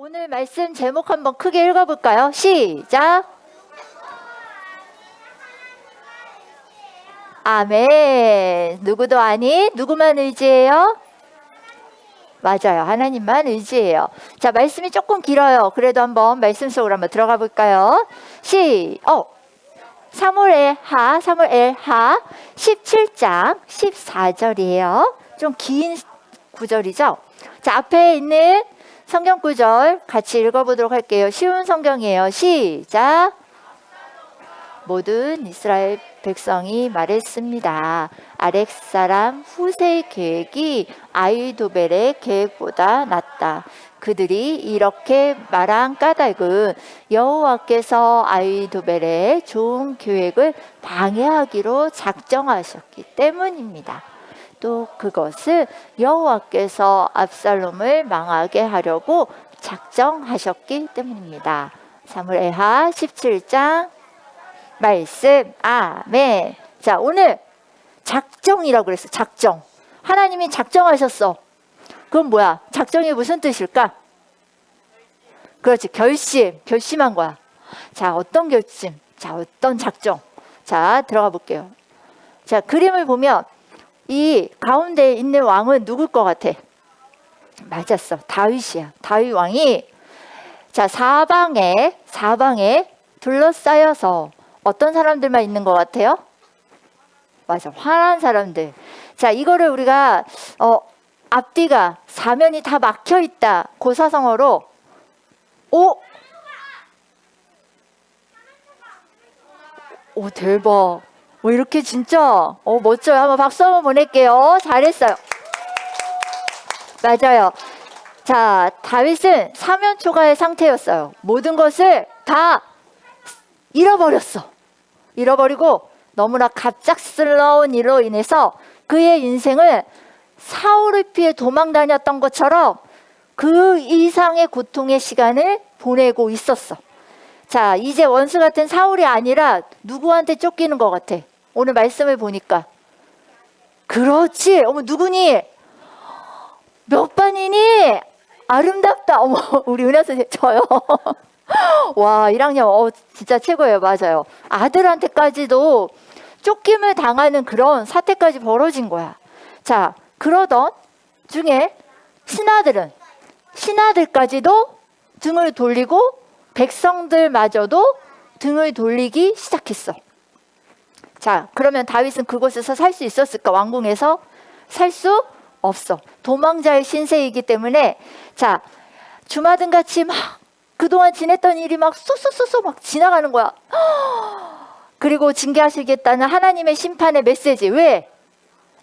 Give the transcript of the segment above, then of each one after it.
오늘 말씀 제목 한번 크게 읽어볼까요? 시작. 아멘. 누구도 아닌 누구만 의지해요? 맞아요. 하나님만 의지해요. 자, 말씀이 조금 길어요. 그래도 한번 말씀 속으로 한번 들어가 볼까요? 시, 어, 사무엘 하, 사무엘 하 17장 14절이에요. 좀 긴 구절이죠. 자, 앞에 있는 성경 구절 같이 읽어보도록 할게요. 쉬운 성경이에요. 시작. 모든 이스라엘 백성이 말했습니다. 아렉 사람 후세의 계획이 아이도벨의 계획보다 낫다. 그들이 이렇게 말한 까닭은 여호와께서 아이도벨의 좋은 계획을 방해하기로 작정하셨기 때문입니다. 또 그것은 여호와께서 압살롬을 망하게 하려고 작정하셨기 때문입니다. 사무엘하 17장 말씀 아멘. 자, 오늘 작정이라고 그랬어. 작정. 하나님이 작정하셨어. 그건 뭐야? 작정이 무슨 뜻일까? 그렇지. 결심. 결심한 거야. 자, 어떤 결심? 자, 어떤 작정? 자, 들어가 볼게요. 자, 그림을 보면 이 가운데 있는 왕은 누굴 것 같아? 맞았어. 다윗이야. 다윗 왕이 자, 사방에 사방에 둘러싸여서 어떤 사람들만 있는 것 같아요? 맞아. 화난 사람들. 자, 이거를 우리가 어 앞뒤가 사면이 다 막혀 있다. 고사성어로 오 오 대박. 뭐 이렇게 진짜 어 멋져요. 한번 박수 한번 보낼게요. 잘했어요. 맞아요. 자, 다윗은 사면 초가의 상태였어요. 모든 것을 다 잃어버렸어. 잃어버리고 너무나 갑작스러운 일로 인해서 그의 인생을 사울을 피해 도망 다녔던 것처럼 그 이상의 고통의 시간을 보내고 있었어. 자, 이제 원수 같은 사울이 아니라 누구한테 쫓기는 것 같아. 오늘 말씀을 보니까. 그렇지. 어머, 누구니? 몇 반이니? 아름답다. 어머, 우리 은하 선생님, 저요. 와, 1학년, 어, 진짜 최고예요. 맞아요. 아들한테까지도 쫓김을 당하는 그런 사태까지 벌어진 거야. 자, 그러던 중에 신하들은, 신하들까지도 등을 돌리고 백성들마저도 등을 돌리기 시작했어. 자, 그러면 다윗은 그곳에서 살 수 있었을까? 왕궁에서 살 수 없어. 도망자의 신세이기 때문에 자, 주마등 같이 막 그동안 지냈던 일이 막 쏙쏙쏙쏙 막 지나가는 거야. 그리고 징계하시겠다는 하나님의 심판의 메시지. 왜?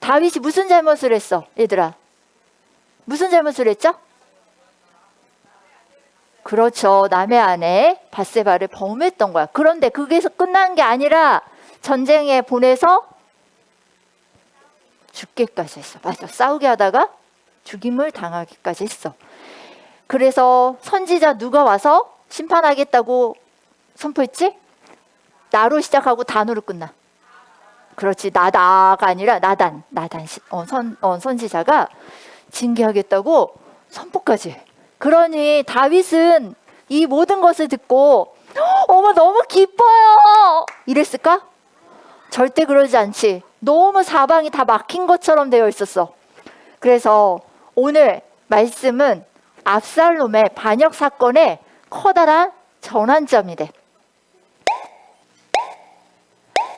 다윗이 무슨 잘못을 했어? 얘들아. 무슨 잘못을 했죠? 그렇죠. 남의 아내 바세바를 범했던 거야. 그런데 그게서 끝난 게 아니라 전쟁에 보내서 죽기까지 했어. 맞아. 싸우게 하다가 죽임을 당하기까지 했어. 그래서 선지자 누가 와서 심판하겠다고 선포했지? 나로 시작하고 단으로 끝나. 그렇지. 나다가 아니라 나단. 나단 어, 선, 어, 선지자가 징계하겠다고 선포까지 해. 그러니 다윗은 이 모든 것을 듣고 어머 너무 기뻐요. 이랬을까? 절대 그러지 않지. 너무 사방이 다 막힌 것처럼 되어 있었어. 그래서 오늘 말씀은 압살롬의 반역 사건의 커다란 전환점이 돼.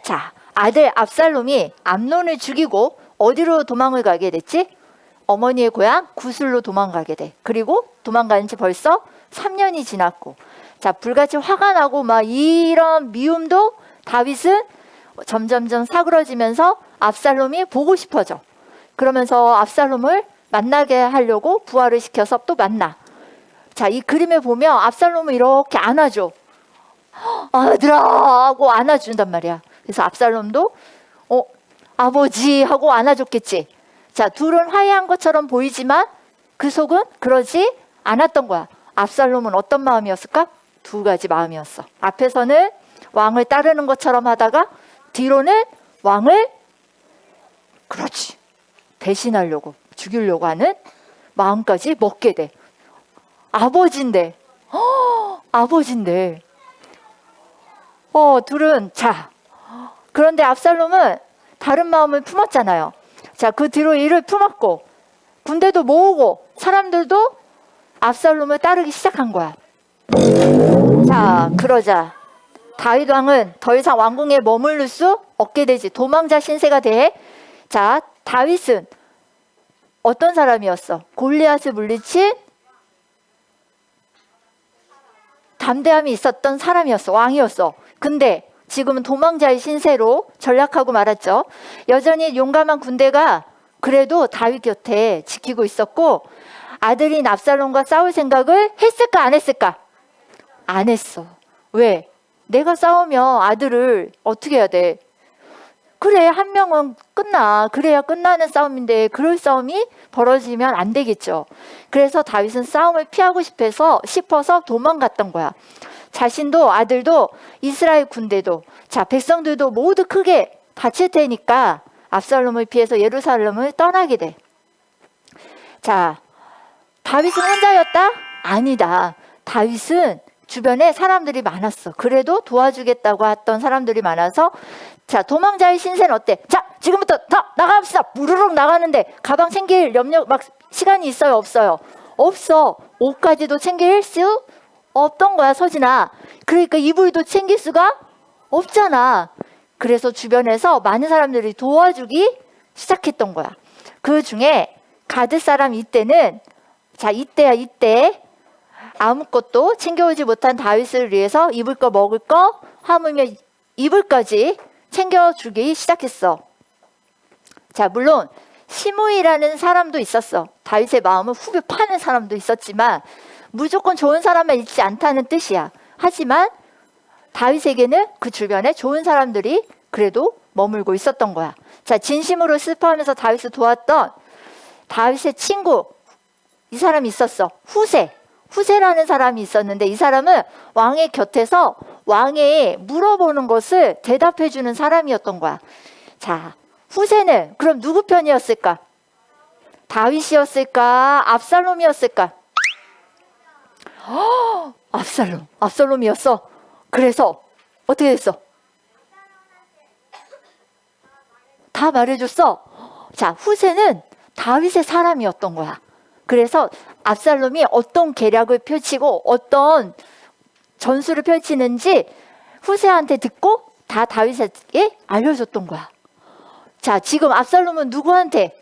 자, 아들 압살롬이 암론을 죽이고 어디로 도망을 가게 됐지? 어머니의 고향 구슬로 도망가게 돼. 그리고 도망간 지 벌써 3년이 지났고. 자, 불같이 화가 나고 막 이런 미움도 다윗은 점점점 사그러지면서 압살롬이 보고 싶어져. 그러면서 압살롬을 만나게 하려고 부활을 시켜서 또 만나. 자, 이 그림에 보면 압살롬을 이렇게 안아줘. 아들아 하고 안아준단 말이야. 그래서 압살롬도 어 아버지 하고 안아줬겠지. 자, 둘은 화해한 것처럼 보이지만 그 속은 그러지 않았던 거야. 압살롬은 어떤 마음이었을까? 두 가지 마음이었어. 앞에서는 왕을 따르는 것처럼 하다가 뒤로는 왕을 그렇지 배신하려고 죽이려고 하는 마음까지 먹게 돼. 아버지인데, 허, 아버지인데. 어, 둘은 자. 그런데 압살롬은 다른 마음을 품었잖아요. 자, 그 뒤로 이를 품었고 군대도 모으고 사람들도 압살롬을 따르기 시작한 거야. 자, 그러자 다윗 왕은 더 이상 왕궁에 머무를 수 없게 되지. 도망자 신세가 돼. 자, 다윗은 어떤 사람이었어? 골리앗을 물리친 담대함이 있었던 사람이었어. 왕이었어. 근데 지금은 도망자의 신세로 전락하고 말았죠. 여전히 용감한 군대가 그래도 다윗 곁에 지키고 있었고 아들인 압살롬과 싸울 생각을 했을까 안 했을까? 안 했어. 왜? 내가 싸우면 아들을 어떻게 해야 돼? 그래 한 명은 끝나 그래야 끝나는 싸움인데 그럴 싸움이 벌어지면 안 되겠죠. 그래서 다윗은 싸움을 피하고 싶어서 싶어서 도망갔던 거야. 자신도 아들도 이스라엘 군대도 자 백성들도 모두 크게 다칠 테니까 압살롬을 피해서 예루살렘을 떠나게 돼. 자 다윗은 혼자였다? 아니다. 다윗은 주변에 사람들이 많았어. 그래도 도와주겠다고 했던 사람들이 많아서 자 도망자의 신세는 어때? 자 지금부터 다 나갑시다. 무르륵 나가는데 가방 챙길 염려 막 시간이 있어요 없어요? 없어. 옷까지도 챙길 수 없던 거야 서진아. 그러니까 이불도 챙길 수가 없잖아. 그래서 주변에서 많은 사람들이 도와주기 시작했던 거야. 그 중에 가드 사람 이때는 자 이때야 이때 아무것도 챙겨오지 못한 다윗을 위해서 입을 거 먹을 거 하물며 이불까지 챙겨주기 시작했어. 자 물론 시므이라는 사람도 있었어. 다윗의 마음을 후벼 파는 사람도 있었지만 무조건 좋은 사람만 있지 않다는 뜻이야. 하지만 다윗에게는 그 주변에 좋은 사람들이 그래도 머물고 있었던 거야. 자 진심으로 슬퍼하면서 다윗을 도왔던 다윗의 친구 이 사람이 있었어. 후세. 후세라는 사람이 있었는데 이 사람은 왕의 곁에서 왕에 물어보는 것을 대답해 주는 사람이었던 거야. 자, 후세는 그럼 누구 편이었을까? 다윗이었을까? 압살롬이었을까? 허, 압살롬. 압살롬이었어. 그래서 어떻게 됐어? 다 말해줬어. 자, 후세는 다윗의 사람이었던 거야. 그래서 압살롬이 어떤 계략을 펼치고 어떤 전술을 펼치는지 후세한테 듣고 다 다윗에게 알려줬던 거야. 자, 지금 압살롬은 누구한테?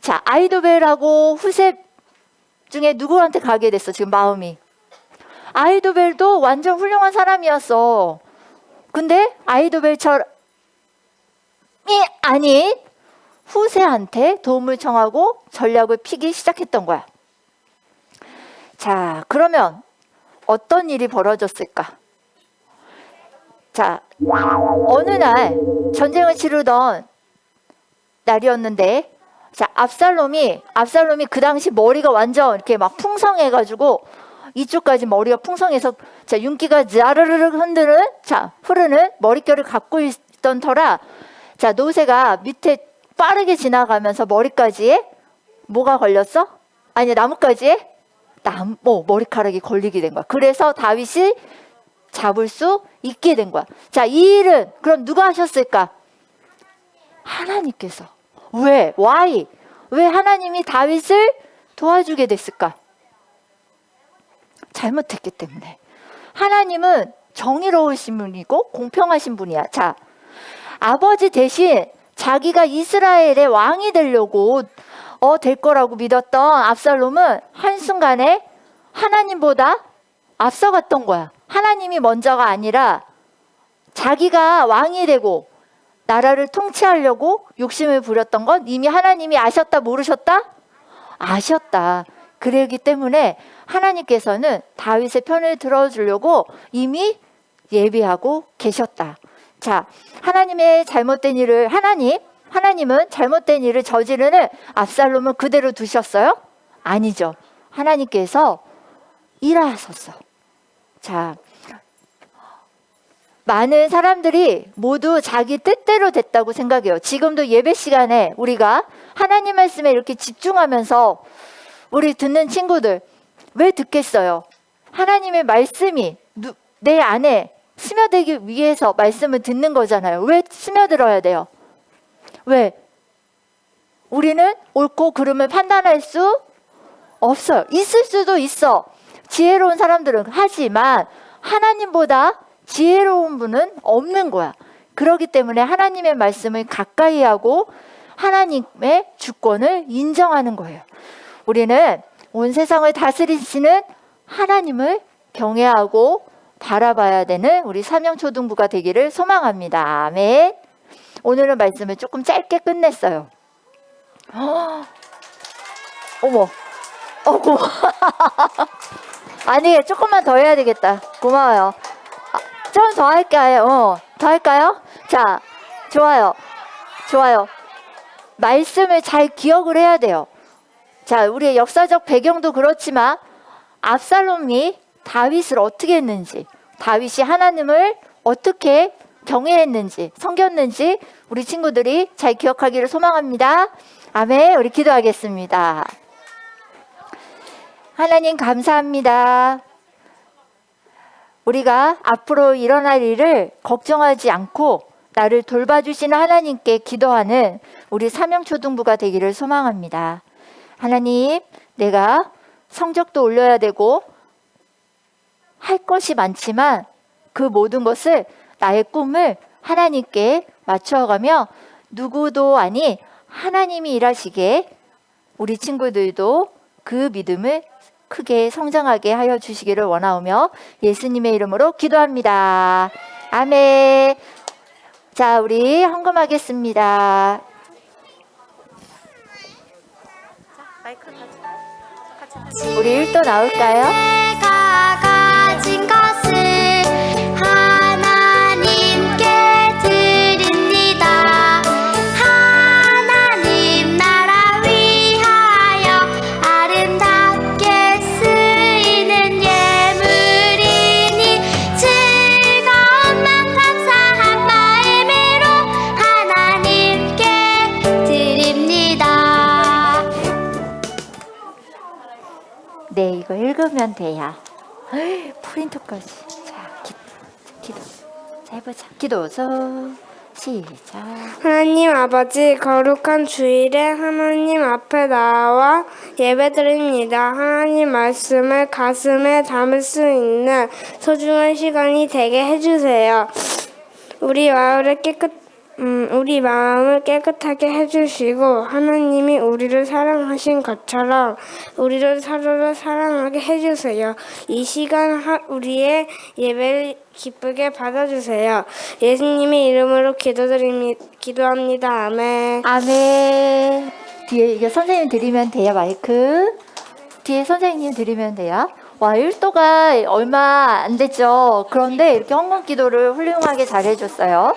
자, 아이도벨하고 후세 중에 누구한테 가게 됐어, 지금 마음이? 아이도벨도 완전 훌륭한 사람이었어. 근데 아이도벨처럼이 아닌 후세한테 도움을 청하고 전략을 피기 시작했던 거야. 자, 그러면 어떤 일이 벌어졌을까? 자, 어느 날 전쟁을 치르던 날이었는데, 자, 압살롬이, 압살롬이 그 당시 머리가 완전 이렇게 막 풍성해가지고, 이쪽까지 머리가 풍성해서, 자, 윤기가 자르르르 흔드는, 자, 흐르는 머릿결을 갖고 있던 터라, 자, 노새가 밑에 빠르게 지나가면서 머리까지에 뭐가 걸렸어? 아니, 나뭇가지에 남, 뭐, 머리카락이 걸리게 된 거야. 그래서 다윗이 잡을 수 있게 된 거야. 자, 이 일은 그럼 누가 하셨을까? 하나님께서. 왜? Why? 왜 하나님이 다윗을 도와주게 됐을까? 잘못했기 때문에. 하나님은 정의로우신 분이고 공평하신 분이야. 자, 아버지 대신 자기가 이스라엘의 왕이 되려고 어, 될 거라고 믿었던 압살롬은 한순간에 하나님보다 앞서갔던 거야. 하나님이 먼저가 아니라 자기가 왕이 되고 나라를 통치하려고 욕심을 부렸던 건 이미 하나님이 아셨다 모르셨다? 아셨다. 그러기 때문에 하나님께서는 다윗의 편을 들어주려고 이미 예비하고 계셨다. 자, 하나님의 잘못된 일을 하나님 하나님은 잘못된 일을 저지르는 압살롬을 그대로 두셨어요? 아니죠. 하나님께서 일하셨어. 자, 많은 사람들이 모두 자기 뜻대로 됐다고 생각해요. 지금도 예배 시간에 우리가 하나님 말씀에 이렇게 집중하면서 우리 듣는 친구들 왜 듣겠어요? 하나님의 말씀이 누- 내 안에 스며들기 위해서 말씀을 듣는 거잖아요. 왜 스며들어야 돼요? 왜? 우리는 옳고 그름을 판단할 수 없어요. 있을 수도 있어. 지혜로운 사람들은 하지만 하나님보다 지혜로운 분은 없는 거야. 그렇기 때문에 하나님의 말씀을 가까이 하고 하나님의 주권을 인정하는 거예요. 우리는 온 세상을 다스리시는 하나님을 경외하고 바라봐야 되는 우리 삼형초등부가 되기를 소망합니다. 아멘. 오늘은 말씀을 조금 짧게 끝냈어요. 헉, 어머, 어 고마. 아니 조금만 더 해야 되겠다. 고마워요. 아, 좀더 할까요? 어, 더 할까요? 자, 좋아요, 좋아요. 말씀을 잘 기억을 해야 돼요. 자, 우리의 역사적 배경도 그렇지만 압살롬이 다윗을 어떻게 했는지, 다윗이 하나님을 어떻게 경외했는지, 섬겼는지 우리 친구들이 잘 기억하기를 소망합니다. 아멘. 우리 기도하겠습니다. 하나님 감사합니다. 우리가 앞으로 일어날 일을 걱정하지 않고 나를 돌봐주시는 하나님께 기도하는 우리 사명초등부가 되기를 소망합니다. 하나님, 내가 성적도 올려야 되고 할 것이 많지만 그 모든 것을 나의 꿈을 하나님께 맞춰가며 누구도 아니 하나님이 일하시게 우리 친구들도 그 믿음을 크게 성장하게 하여 주시기를 원하오며 예수님의 이름으로 기도합니다. 아멘. 자, 우리 헌금하겠습니다. 우리 일도 나올까요? 헐, 프린터까지. 자, 기, 기도. 자, 해보자. 기도 서 시작. 하나님 아버지 거룩한 주일에 하나님 앞에 나와 예배드립니다. 하나님 말씀을 가슴에 담을 수 있는 소중한 시간이 되게 해주세요. 우리 마음을 깨끗 음, 우리 마음을 깨끗하게 해주시고 하나님이 우리를 사랑하신 것처럼 우리를 서로를 사랑하게 해주세요. 이 시간 하, 우리의 예배를 기쁘게 받아주세요. 예수님의 이름으로 기도드립니다. 기도합니다. 아멘. 아멘. 뒤에 이게 선생님 드리면 돼요, 마이크. 뒤에 선생님 드리면 돼요. 와, 1도가 얼마 안 됐죠. 그런데 이렇게 헌금 기도를 훌륭하게 잘 해줬어요.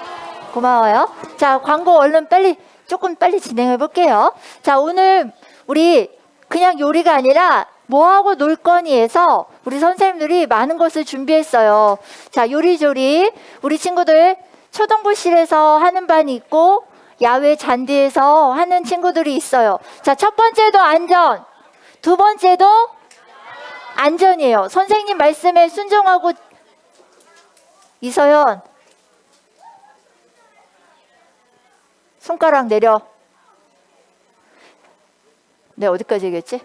고마워요. 자, 광고 얼른 빨리, 조금 빨리 진행해 볼게요. 자, 오늘 우리 그냥 요리가 아니라 뭐하고 놀 거니에서 우리 선생님들이 많은 것을 준비했어요. 자, 요리조리. 우리 친구들 초등부실에서 하는 반이 있고 야외 잔디에서 하는 친구들이 있어요. 자, 첫 번째도 안전. 두 번째도 안전이에요. 선생님 말씀에 순종하고 이서연 손가락 내려. 네, 어디까지 얘기했지?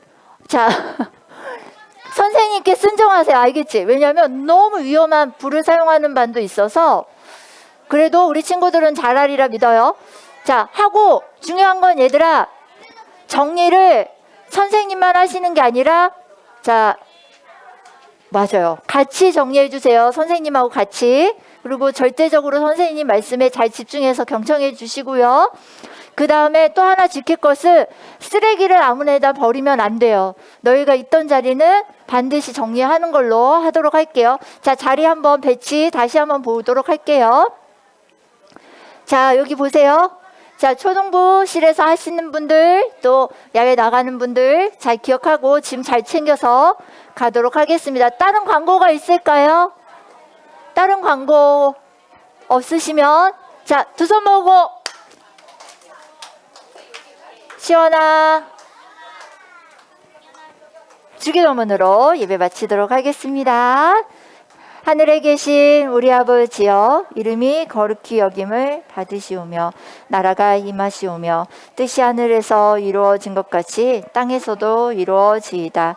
자, 선생님께 순종하세요. 알겠지? 왜냐하면 너무 위험한 불을 사용하는 반도 있어서 그래도 우리 친구들은 잘하리라 믿어요. 자, 하고 중요한 건 얘들아 정리를 선생님만 하시는 게 아니라 자, 맞아요. 같이 정리해 주세요. 선생님하고 같이. 그리고 절대적으로 선생님 말씀에 잘 집중해서 경청해 주시고요. 그 다음에 또 하나 지킬 것은 쓰레기를 아무데나 버리면 안 돼요. 너희가 있던 자리는 반드시 정리하는 걸로 하도록 할게요. 자, 자리 한번 배치 다시 한번 보도록 할게요. 자, 여기 보세요. 자, 초등부실에서 하시는 분들, 또 야외 나가는 분들 잘 기억하고 짐 잘 챙겨서 가도록 하겠습니다. 다른 광고가 있을까요? 다른 광고 없으시면 자, 두 손 모으고 시원아 주기도문으로 예배 마치도록 하겠습니다. 하늘에 계신 우리 아버지여 이름이 거룩히 여김을 받으시오며 나라가 임하시오며 뜻이 하늘에서 이루어진 것 같이 땅에서도 이루어지이다.